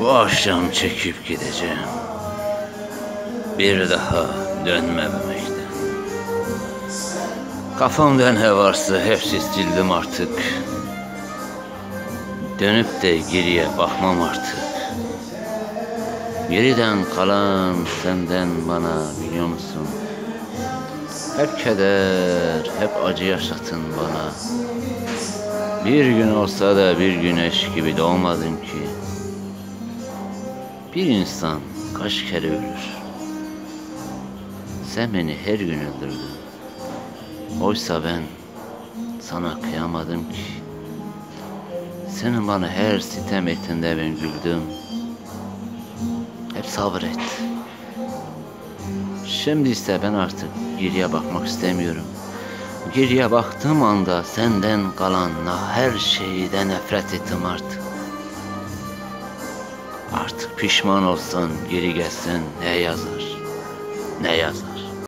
Bu akşam çekip gideceğim. Bir daha dönmemekten. Kafamda ne varsa hepsi sildim artık. Dönüp de geriye bakmam artık. Geriden kalan senden bana biliyor musun? Hep keder, hep acı yaşatın bana. Bir gün olsa da bir güneş gibi doğmadın ki. Bir insan kaç kere ölür? Sen beni her gün öldürdün. Oysa ben sana kıyamadım ki. Senin bana her sitem ettiğinde ben güldüm. Hep sabret. Şimdi ise ben artık geriye bakmak istemiyorum. Geriye baktığım anda senden kalan her şeyden nefret ettim artık. Artık pişman olsan geri gelsen ne yazar? Ne yazar?